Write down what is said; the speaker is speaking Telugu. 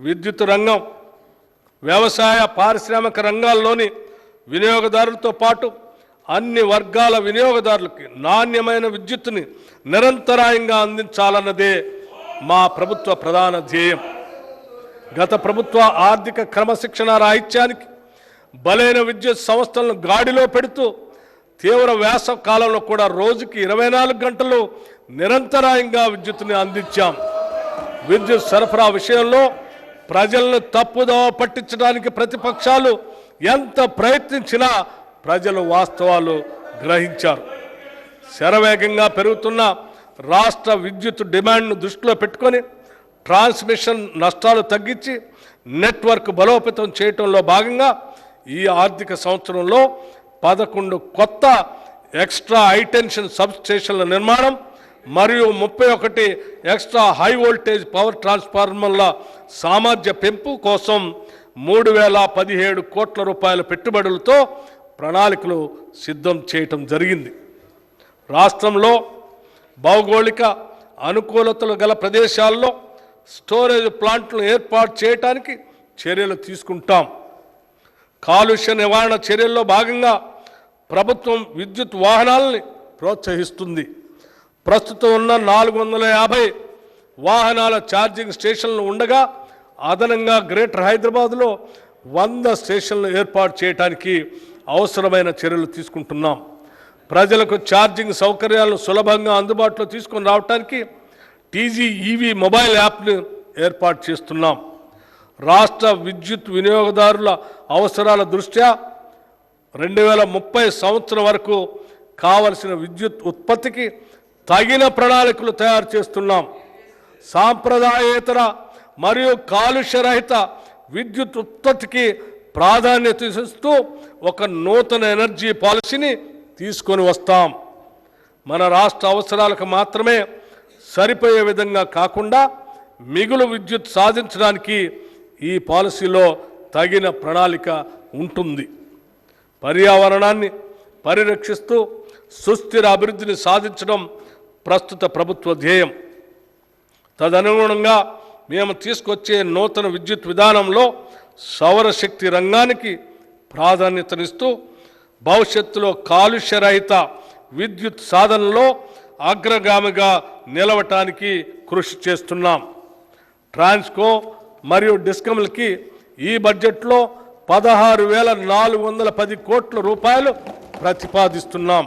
విద్యుత్ రంగం వ్యవసాయ పారిశ్రామిక రంగాల్లోని వినియోగదారులతో పాటు అన్ని వర్గాల వినియోగదారులకి నాణ్యమైన విద్యుత్తుని నిరంతరాయంగా అందించాలన్నదే మా ప్రభుత్వ ప్రధాన ధ్యేయం. గత ప్రభుత్వ ఆర్థిక క్రమశిక్షణ రాహిత్యానికి బలైన విద్యుత్ సంస్థలను గాడిలో పెడుతూ తీవ్ర వేసవ కాలంలో కూడా రోజుకి ఇరవై నాలుగు గంటలు నిరంతరాయంగా విద్యుత్తుని అందించాం. విద్యుత్ సరఫరా విషయంలో ప్రజలను తప్పుదోవ పట్టించడానికి ప్రతిపక్షాలు ఎంత ప్రయత్నించినా ప్రజలు వాస్తవాలు గ్రహించారు. శరవేగంగా పెరుగుతున్న రాష్ట్ర విద్యుత్ డిమాండ్ను దృష్టిలో పెట్టుకొని ట్రాన్స్మిషన్ నష్టాలు తగ్గించి నెట్వర్క్ బలోపేతం చేయటంలో భాగంగా ఈ ఆర్థిక సంవత్సరంలో పదకొండు కొత్త ఎక్స్ట్రా హైటెన్షన్ సబ్ స్టేషన్ల నిర్మాణం మరియు ముప్పై ఒకటి ఎక్స్ట్రా హై వోల్టేజ్ పవర్ ట్రాన్స్ఫార్మర్ల సామర్థ్య పెంపు కోసం మూడు వేల పదిహేడు కోట్ల రూపాయల పెట్టుబడులతో ప్రణాళికలు సిద్ధం చేయటం జరిగింది. రాష్ట్రంలో భౌగోళిక అనుకూలతలు గల ప్రదేశాల్లో స్టోరేజ్ ప్లాంట్లు ఏర్పాటు చేయటానికి చర్యలు తీసుకుంటాం. కాలుష్య నివారణ చర్యల్లో భాగంగా ప్రభుత్వం విద్యుత్ వాహనాలని ప్రోత్సహిస్తుంది. ప్రస్తుతం ఉన్న నాలుగు వందల యాభై వాహనాల ఛార్జింగ్ స్టేషన్లు ఉండగా అదనంగా గ్రేటర్ హైదరాబాద్లో వంద స్టేషన్లు ఏర్పాటు చేయడానికి అవసరమైన చర్యలు తీసుకుంటున్నాం. ప్రజలకు ఛార్జింగ్ సౌకర్యాలను సులభంగా అందుబాటులో తీసుకొని రావడానికి టీజీ ఈవీ మొబైల్ యాప్ను ఏర్పాటు చేస్తున్నాం. రాష్ట్ర విద్యుత్ వినియోగదారుల అవసరాల దృష్ట్యా రెండు వేల ముప్పై సంవత్సరం వరకు కావలసిన విద్యుత్ ఉత్పత్తికి తగిన ప్రణాళికలు తయారు చేస్తున్నాం. సాంప్రదాయేతర మరియు కాలుష్యరహిత విద్యుత్ ఉత్పత్తికి ప్రాధాన్యత ఇస్తూ ఒక నూతన ఎనర్జీ పాలసీని తీసుకొని వస్తాం. మన రాష్ట్ర అవసరాలకు మాత్రమే సరిపోయే విధంగా కాకుండా మిగులు విద్యుత్ సాధించడానికి ఈ పాలసీలో తగిన ప్రణాళిక ఉంటుంది. పర్యావరణాన్ని పరిరక్షిస్తూ సుస్థిర అభివృద్ధిని సాధించడం ప్రస్తుత ప్రభుత్వ ధ్యేయం. తదనుగుణంగా మేము తీసుకొచ్చే నూతన విద్యుత్ విధానంలో సౌరశక్తి రంగానికి ప్రాధాన్యతనిస్తూ భవిష్యత్తులో కాలుష్యరహిత విద్యుత్ సాధనలో అగ్రగామిగా నిలవటానికి కృషి చేస్తున్నాం. ట్రాన్స్కో మరియు డిస్కమ్లకి ఈ బడ్జెట్లో పదహారు వేల నాలుగు వందల పది కోట్ల రూపాయలు ప్రతిపాదిస్తున్నాం.